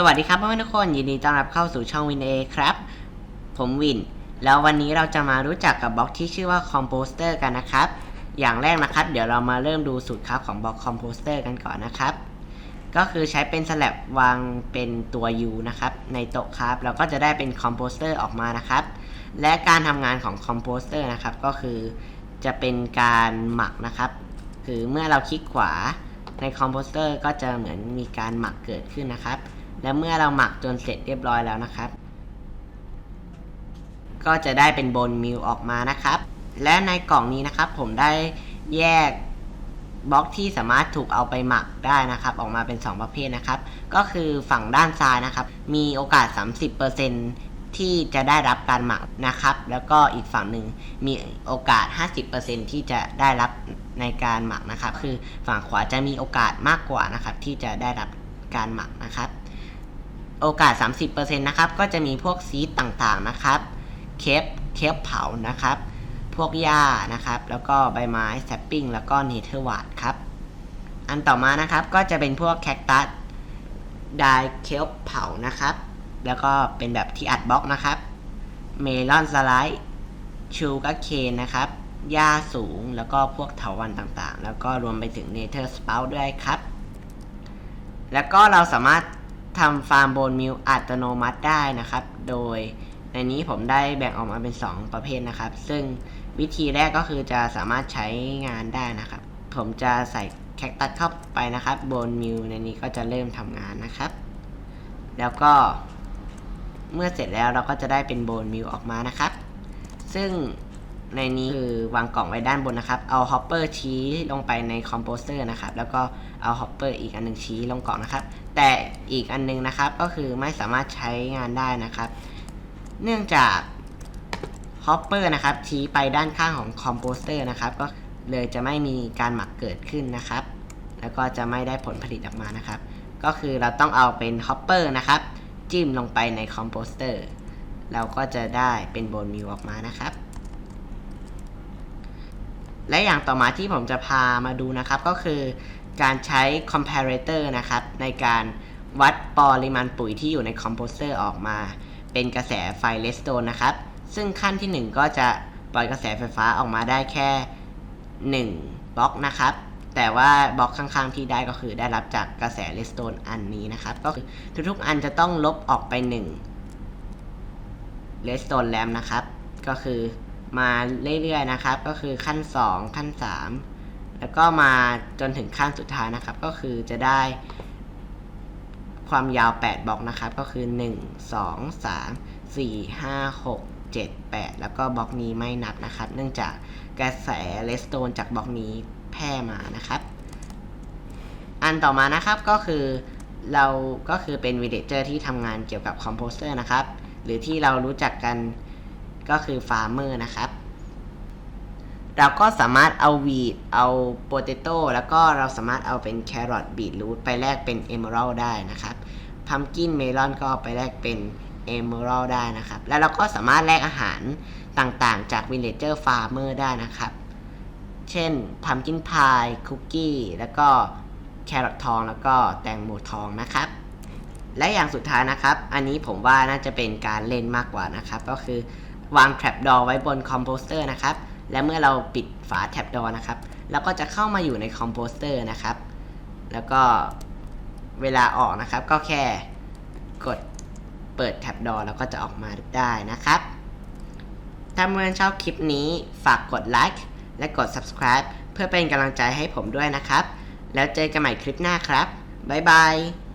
สวัสดีครับเพื่อนๆทุกคนยินดีต้อนรับเข้าสู่ช่องวินเอครับ ผมวิน แล้ววันนี้เราจะมารู้จักกับบล็อกที่ชื่อว่า Composter กันนะครับ อย่างแรกนะครับ เดี๋ยวเรามาเริ่มดูสูตรครับของบล็อก Composter กันก่อนนะครับ ก็คือใช้เป็นสลับวางเป็นตัว U นะครับ ในโต๊ะครับ เราก็จะได้เป็น Composter ออกมานะครับ และการทำงานของ Composter นะครับก็คือจะเป็นการหมักนะครับ คือเมื่อเราคลิกขวาใน Composter ก็จะเหมือนมีการหมักเกิดขึ้นนะครับ และเมื่อเราหมักจนเสร็จเรียบร้อยแล้วนะครับ ก็จะได้เป็นบนมิวออกมานะครับ และในกล่องนี้นะครับ ผมได้แยกบล็อกที่สามารถถูกเอาไปหมักได้นะครับ ออกมาเป็น 2 ประเภทนะครับ ก็คือฝั่งด้านซ้ายนะครับ มีโอกาส 30%ที่จะได้รับการหมักนะครับ แล้วก็อีกฝั่งหนึ่งมีโอกาส 50%ที่จะได้รับในการหมักนะครับ คือฝั่งขวาจะมีโอกาสมากกว่านะครับ ที่จะได้รับการหมักนะครับ โอกาส 30%นะครับ ก็จะมีพวกซีดต่างๆนะครับเคปเคปเผานะครับ พวกหญ้านะครับ แล้วก็ใบไม้แซปปิ้งแล้วก็เนเธอร์วาดครับ อันต่อมานะครับก็จะเป็นพวกแคคตัสไดเคปเผานะครับ แล้วก็เป็นแบบที่อัดบล็อกนะครับ เมลอนสไลด์ชูก r เคนนะครับหญ้าสูงแล้วก็พวกเถาวันต่างๆ แล้วก็รวมไปถึงเนเธอร์สเปาด้วยครับ แล้วก็เราสามารถ ทำฟาร์มโบนมิลอัตโนมัติได้นะครับ โดยในนี้ผมได้แบ่งออกมาเป็น 2 ประเภทนะครับ ซึ่งวิธีแรกก็คือจะสามารถใช้งานได้นะครับ ผมจะใส่แคคตัสเข้าไปนะครับโบนมิลในนี้ก็จะเริ่มทำงานนะครับ แล้วก็เมื่อเสร็จแล้วเราก็จะได้เป็นโบนมิลออกมานะครับ ซึ่ง ในนี้คือวางกล่องไว้ด้านบนนะครับ เอาฮอปเปอร์ชี้ลงไปในคอมโพสเตอร์นะครับ แล้วก็เอาฮอปเปอร์อีกอันหนึงชี้ลงกล่องนะครับ แต่อีกอันหนึงนะครับก็คือไม่สามารถใช้งานได้นะครับ เนื่องจากฮอปเปอร์นะครับชี้ไปด้านข้างของคอมโพสเตอร์นะครับ ก็เลยจะไม่มีการหมักเกิดขึ้นนะครับ แล้วก็จะไม่ได้ผลผลิตออกมานะครับ ก็คือเราต้องเอาเป็นฮอปเปอร์นะครับ จิ้มลงไปในคอมโพสเตอร์เราก็จะได้เป็นโบนมิวออกมานะครับ และอย่างต่อมาที่ผมจะพามาดูนะครับก็คือการใช้ comparator นะครับ ในการวัดปริมาณปุ๋ยที่อยู่ในคอมโพสเตอร์ออกมา เป็นกระแสไฟเลสโตนนะครับ ซึ่งขั้นที่ 1 ก็จะปล่อยกระแสไฟฟ้าออกมาได้แค่ 1 บล็อกนะครับ แต่ว่าบล็อกข้างๆที่ได้ก็คือได้รับจากกระแสเลสโตนอันนี้นะครับ ก็คือทุกๆอันจะต้องลบออกไป1เลสโตนแลมนะครับ ก็คือ มาเรื่อยๆนะครับ ก็คือขั้น 2 ขั้น 3 แล้วก็มาจนถึงขั้นสุดท้ายนะครับ ก็คือจะได้ความยาว 8บล็อกนะครับ ก็คือ 1 2 3 4 5 6 7 8 แล้วก็บล็อกนี้ไม่นับนะครับ เนื่องจากกระแสเลสโตนจากบล็อกนี้แพร่มานะครับ อันต่อมานะครับก็คือเราก็คือเป็นวิดเจอร์ที่ทำงานเกี่ยวกับคอมโพสเตอร์นะครับ หรือที่เรารู้จักกัน ก็คือฟาร์เมอร์นะครับ เราก็สามารถเอาวีดเอาโปเตโต้แล้วก็เราสามารถเอาเป็นแครอทบีทรูทไปแลกเป็นเอเมอรัลได้นะครับพัมกินเมลอนก็ไปแลกเป็นเอเมอรัลได้นะครับ แล้วเราก็สามารถแลกอาหารต่างๆ จาก Villager Farmer ได้นะครับ เช่นพัมกินพายคุกกี้แล้วก็แครอททองแล้วก็แตงโมทองนะครับและอย่างสุดท้ายนะครับ อันนี้ผมว่าน่าจะเป็นการเล่นมากกว่านะครับ ก็คือ วาง trap door ไว้บนคอมโพสเตอร์นะครับ และเมื่อเราปิดฝา trap door นะครับเราก็จะเข้ามาอยู่ในคอมโพสเตอร์นะครับ แล้วก็เวลาออกนะครับ ก็แค่กดเปิด trap door แล้วก็จะออกมาได้นะครับถ้าเพื่อนชอบคลิปนี้ฝากกดไลค์และกด subscribe เพื่อเป็นกำลังใจให้ผมด้วยนะครับ แล้วเจอกันใหม่คลิปหน้าครับ บ๊ายบาย